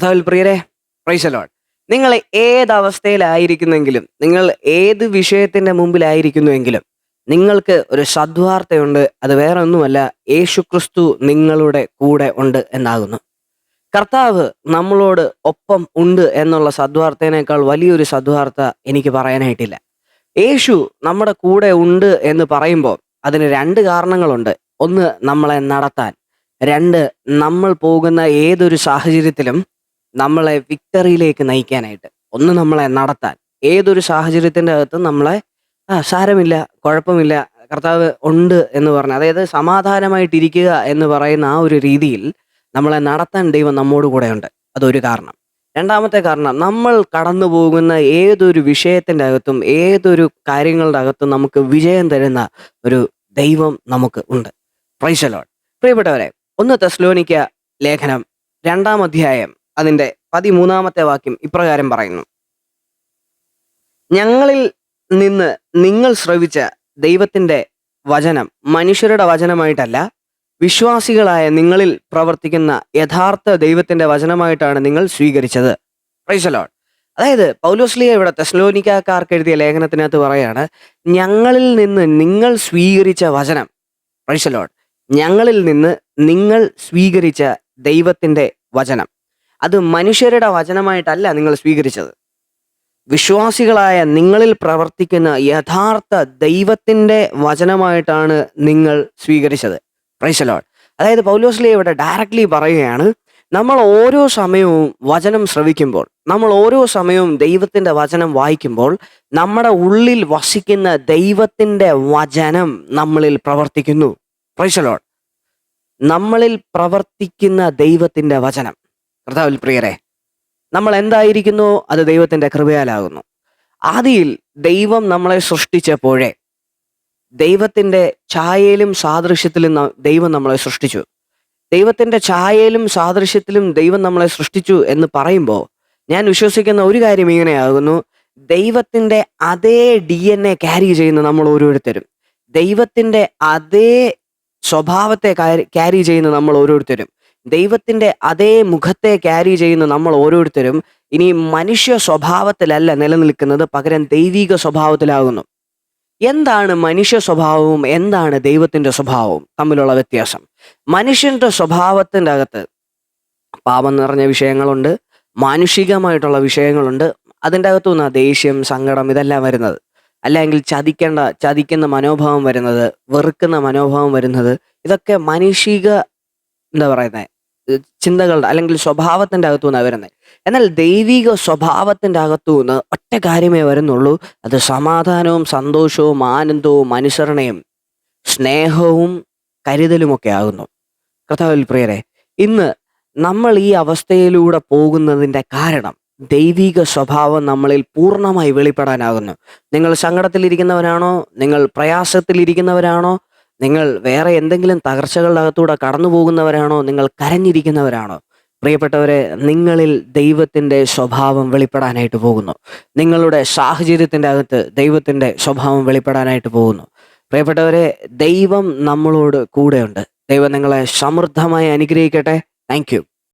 കഥാവിൽ പ്രിയരെ പ്രൈസലോൺ നിങ്ങൾ ഏതവസ്ഥയിലായിരിക്കുന്നെങ്കിലും നിങ്ങൾ ഏത് വിഷയത്തിന്റെ മുമ്പിലായിരിക്കുന്നുവെങ്കിലും നിങ്ങൾക്ക് ഒരു സദ്വാർത്തയുണ്ട് അത് വേറെ ഒന്നുമല്ല യേശുക്രിസ്തു നിങ്ങളുടെ കൂടെ ഉണ്ട് എന്നാകുന്നു. കർത്താവ് നമ്മളോട് ഒപ്പം ഉണ്ട് എന്നുള്ള സദ്വാർത്തേനേക്കാൾ വലിയൊരു സദ്വാർത്ത എനിക്ക് പറയാനായിട്ടില്ല. യേശു നമ്മുടെ കൂടെ ഉണ്ട് എന്ന് പറയുമ്പോൾ അതിന് രണ്ട് കാരണങ്ങളുണ്ട്. ഒന്ന് നമ്മളെ നടത്താൻ. രണ്ട് നമ്മൾ പോകുന്ന ഏതൊരു സാഹചര്യത്തിലും നമ്മളെ വിക്ടറിയിലേക്ക് നയിക്കാനായിട്ട്. ഒന്ന് നമ്മളെ നടത്താൻ. ഏതൊരു സാഹചര്യത്തിന്റെ അകത്തും നമ്മളെ ആ സാരമില്ല കുഴപ്പമില്ല കർത്താവ് ഉണ്ട് എന്ന് പറഞ്ഞ് അതായത് സമാധാനമായിട്ടിരിക്കുക എന്ന് പറയുന്ന ആ ഒരു രീതിയിൽ നമ്മളെ നടത്താൻ ദൈവം നമ്മോട് കൂടെ ഉണ്ട്. അതൊരു കാരണം. രണ്ടാമത്തെ കാരണം നമ്മൾ കടന്നു പോകുന്ന ഏതൊരു വിഷയത്തിന്റെ അകത്തും ഏതൊരു കാര്യങ്ങളുടെ അകത്തും നമുക്ക് വിജയം തരുന്ന ഒരു ദൈവം നമുക്ക് ഉണ്ട്. പ്രൈസലോൺ പ്രിയപ്പെട്ടവരെ ഒന്ന് തെസ്ലോനിക്ക ലേഖനം രണ്ടാം അധ്യായം അതിന്റെ പതിമൂന്നാമത്തെ വാക്യം ഇപ്രകാരം പറയുന്നു. ഞങ്ങളിൽ നിന്ന് നിങ്ങൾ ശ്രവിച്ച ദൈവത്തിന്റെ വചനം മനുഷ്യരുടെ വചനമായിട്ടല്ല വിശ്വാസികളായ നിങ്ങളിൽ പ്രവർത്തിക്കുന്ന യഥാർത്ഥ ദൈവത്തിന്റെ വചനമായിട്ടാണ് നിങ്ങൾ സ്വീകരിച്ചത്. പ്രൈസലോൺ അതായത് പൗലോസ്ലിയ ഇവിടെ തെസ്ലോനിക്കാർക്ക് എഴുതിയ ലേഖനത്തിനകത്ത് പറയാണ് ഞങ്ങളിൽ നിന്ന് നിങ്ങൾ സ്വീകരിച്ച വചനം പ്രൈസലോൺ ഞങ്ങളിൽ നിന്ന് നിങ്ങൾ സ്വീകരിച്ച ദൈവത്തിന്റെ വചനം. അത് മനുഷ്യരുടെ വചനമായിട്ടല്ല നിങ്ങൾ സ്വീകരിച്ചത്. വിശ്വാസികളായ നിങ്ങളിൽ പ്രവർത്തിക്കുന്ന യഥാർത്ഥ ദൈവത്തിന്റെ വചനമായിട്ടാണ് നിങ്ങൾ സ്വീകരിച്ചത്. പ്രൈസലോൾ അതായത് പൗലോസ്ലി ഇവിടെ ഡയറക്ട്ലി പറയുകയാണ് നമ്മൾ ഓരോ സമയവും വചനം ശ്രവിക്കുമ്പോൾ നമ്മൾ ഓരോ സമയവും ദൈവത്തിന്റെ വചനം വായിക്കുമ്പോൾ നമ്മുടെ ഉള്ളിൽ വസിക്കുന്ന ദൈവത്തിന്റെ വചനം നമ്മളിൽ പ്രവർത്തിക്കുന്നു. പ്രൈസലോൾ നമ്മളിൽ പ്രവർത്തിക്കുന്ന ദൈവത്തിന്റെ വചനം. കർത്താവിൽ പ്രിയരെ നമ്മൾ എന്തായിരിക്കുന്നു? അത് ദൈവത്തിന്റെ കൃപയാലാകുന്നു. ആദിയിൽ ദൈവം നമ്മളെ സൃഷ്ടിച്ചപ്പോഴേ ദൈവത്തിന്റെ ഛായയിലും സാദൃശ്യത്തിലും ദൈവം നമ്മളെ സൃഷ്ടിച്ചു. ദൈവത്തിന്റെ ഛായയിലും സാദൃശ്യത്തിലും ദൈവം നമ്മളെ സൃഷ്ടിച്ചു എന്ന് പറയുമ്പോൾ ഞാൻ വിശ്വസിക്കുന്ന ഒരു കാര്യം ഇങ്ങനെയാകുന്നു. ദൈവത്തിന്റെ അതേ ഡി എൻ എ ക്യാരി ചെയ്യുന്ന നമ്മൾ ഓരോരുത്തരും. ദൈവത്തിന്റെ അതേ സ്വഭാവത്തെ ക്യാരി ചെയ്യുന്ന നമ്മൾ ഓരോരുത്തരും. ദൈവത്തിന്റെ അതേ മുഖത്തെ ക്യാരി ചെയ്യുന്ന നമ്മൾ ഓരോരുത്തരും ഇനി മനുഷ്യ സ്വഭാവത്തിലല്ല നിലനിൽക്കുന്നത് പകരം ദൈവിക സ്വഭാവത്തിലാകുന്നു. എന്താണ് മനുഷ്യ സ്വഭാവവും? എന്താണ് ദൈവത്തിന്റെ സ്വഭാവവും? തമ്മിലുള്ള വ്യത്യാസം. മനുഷ്യന്റെ സ്വഭാവത്തിന്റെ അകത്ത് പാപം നിറഞ്ഞ വിഷയങ്ങളുണ്ട് മാനുഷികമായിട്ടുള്ള വിഷയങ്ങളുണ്ട്. അതിന്റെ അകത്തു നിന്നാണ് ദേഷ്യം സങ്കടം ഇതെല്ലാം വരുന്നത്. അല്ലെങ്കിൽ ചതിക്കേണ്ട ചതിക്കുന്ന മനോഭാവം വരുന്നത് വെറുക്കുന്ന മനോഭാവം വരുന്നത്. ഇതൊക്കെ മാനുഷിക എന്താ പറയുന്നത് ചിന്തകളുടെ അല്ലെങ്കിൽ സ്വഭാവത്തിന്റെ അകത്തു നിന്നാണ് വരുന്നത്. എന്നാൽ ദൈവിക സ്വഭാവത്തിന്റെ അകത്തു നിന്ന് ഒറ്റ കാര്യമേ വരുന്നുള്ളൂ. അത് സമാധാനവും സന്തോഷവും ആനന്ദവും അനുസരണയും സ്നേഹവും കരുതലുമൊക്കെ ആകുന്നു. കർത്താവിൽ പ്രിയരെ ഇന്ന് നമ്മൾ ഈ അവസ്ഥയിലൂടെ പോകുന്നതിന്റെ കാരണം ദൈവിക സ്വഭാവം നമ്മളിൽ പൂർണമായി വെളിപ്പെടാനാകുന്നു. നിങ്ങൾ സങ്കടത്തിലിരിക്കുന്നവരാണോ? നിങ്ങൾ പ്രയാസത്തിലിരിക്കുന്നവരാണോ? നിങ്ങൾ വേറെ എന്തെങ്കിലും തകർച്ചകളുടെ അകത്തൂടെ കടന്നു പോകുന്നവരാണോ? നിങ്ങൾ കരഞ്ഞിരിക്കുന്നവരാണോ? പ്രിയപ്പെട്ടവരെ നിങ്ങളിൽ ദൈവത്തിന്റെ സ്വഭാവം വെളിപ്പെടാനായിട്ട് പോകുന്നു. നിങ്ങളുടെ സാഹചര്യത്തിന്റെ അകത്ത് ദൈവത്തിന്റെ സ്വഭാവം വെളിപ്പെടാനായിട്ട് പോകുന്നു. പ്രിയപ്പെട്ടവരെ ദൈവം നമ്മളോട് കൂടെയുണ്ട്. ദൈവം നിങ്ങളെ സമൃദ്ധമായി അനുഗ്രഹിക്കട്ടെ. താങ്ക്